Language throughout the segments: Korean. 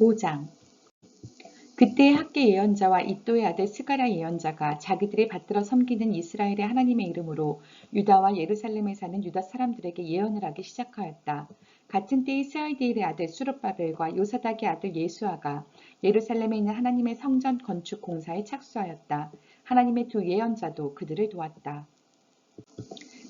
5장 그때 학계 예언자와 이또의 아들 스가랴 예언자가 자기들이 받들어 섬기는 이스라엘의 하나님의 이름으로 유다와 예루살렘에 사는 유다 사람들에게 예언을 하기 시작하였다. 같은 때에 스아이디엘의 아들 수르바벨과 요사닥의 아들 예수아가 예루살렘에 있는 하나님의 성전 건축 공사에 착수하였다. 하나님의 두 예언자도 그들을 도왔다.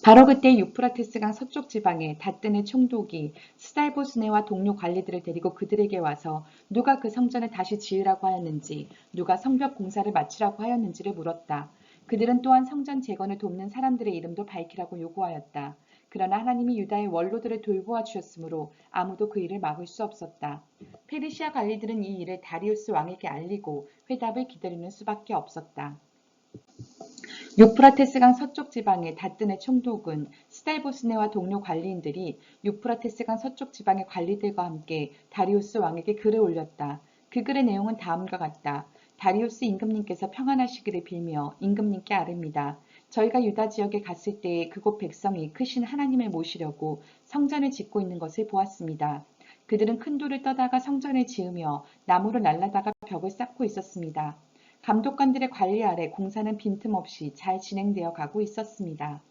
바로 그때 유프라테스강 서쪽 지방에 다뜬의 총독이 스달보스네와 동료 관리들을 데리고 그들에게 와서 누가 그 성전을 다시 지으라고 하였는지 누가 성벽 공사를 마치라고 하였는지를 물었다. 그들은 또한 성전 재건을 돕는 사람들의 이름도 밝히라고 요구하였다. 그러나 하나님이 유다의 원로들을 돌보아 주셨으므로 아무도 그 일을 막을 수 없었다. 페르시아 관리들은 이 일을 다리우스 왕에게 알리고 회답을 기다리는 수밖에 없었다. 유프라테스강 서쪽 지방의 다뜬의 총독은 스달보스네와 동료 관리인들이 유프라테스강 서쪽 지방의 관리들과 함께 다리우스 왕에게 글을 올렸다. 그 글의 내용은 다음과 같다. 다리우스 임금님께서 평안하시기를 빌며 임금님께 아릅니다. 저희가 유다 지역에 갔을 때 그곳 백성이 크신 하나님을 모시려고 성전을 짓고 있는 것을 보았습니다. 그들은 큰 돌을 떠다가 성전을 지으며 나무를 날라다가 벽을 쌓고 있었습니다. 감독관들의 관리 아래 공사는 빈틈없이 잘 진행되어 가고 있었습니다.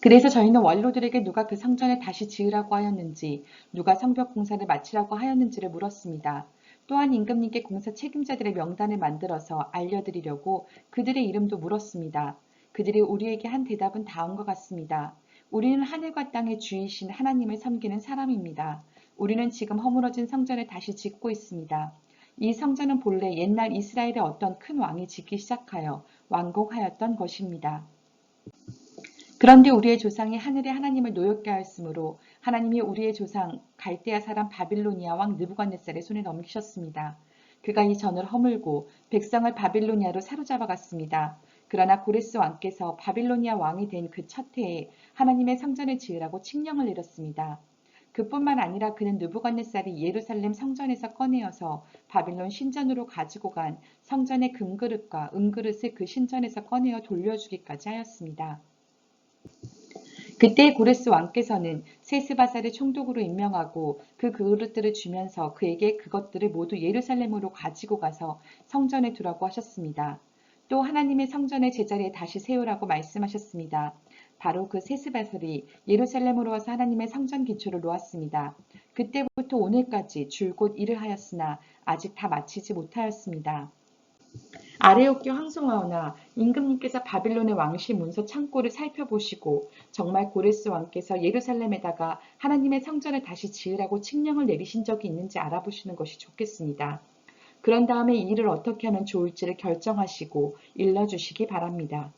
그래서 저희는 원로들에게 누가 그 성전을 다시 지으라고 하였는지, 누가 성벽 공사를 마치라고 하였는지를 물었습니다. 또한 임금님께 공사 책임자들의 명단을 만들어서 알려드리려고 그들의 이름도 물었습니다. 그들이 우리에게 한 대답은 다음과 같습니다. 우리는 하늘과 땅의 주이신 하나님을 섬기는 사람입니다. 우리는 지금 허물어진 성전을 다시 짓고 있습니다. 이 성전은 본래 옛날 이스라엘의 어떤 큰 왕이 짓기 시작하여 완공하였던 것입니다. 그런데 우리의 조상이 하늘의 하나님을 노엽게 하였으므로 하나님이 우리의 조상 갈대아 사람 바빌로니아 왕 느부갓네살의 손에 넘기셨습니다. 그가 이 전을 허물고 백성을 바빌로니아로 사로잡아 갔습니다. 그러나 고레스 왕께서 바빌로니아 왕이 된 그 첫 해에 하나님의 성전을 지으라고 칙령을 내렸습니다. 그뿐만 아니라 그는 느부갓네살이 예루살렘 성전에서 꺼내어서 바빌론 신전으로 가지고 간 성전의 금그릇과 은그릇을 그 신전에서 꺼내어 돌려주기까지 하였습니다. 그때 고레스 왕께서는 세스바사를 총독으로 임명하고 그 그릇들을 주면서 그에게 그것들을 모두 예루살렘으로 가지고 가서 성전에 두라고 하셨습니다. 또 하나님의 성전의 제자리에 다시 세우라고 말씀하셨습니다. 바로 그 세스바설이 예루살렘으로 와서 하나님의 성전 기초를 놓았습니다. 그때부터 오늘까지 줄곧 일을 하였으나 아직 다 마치지 못하였습니다. 아레오교 황송하오나 임금님께서 바빌론의 왕실 문서 창고를 살펴보시고 정말 고레스 왕께서 예루살렘에다가 하나님의 성전을 다시 지으라고 칙령을 내리신 적이 있는지 알아보시는 것이 좋겠습니다. 그런 다음에 이 일을 어떻게 하면 좋을지를 결정하시고 일러주시기 바랍니다.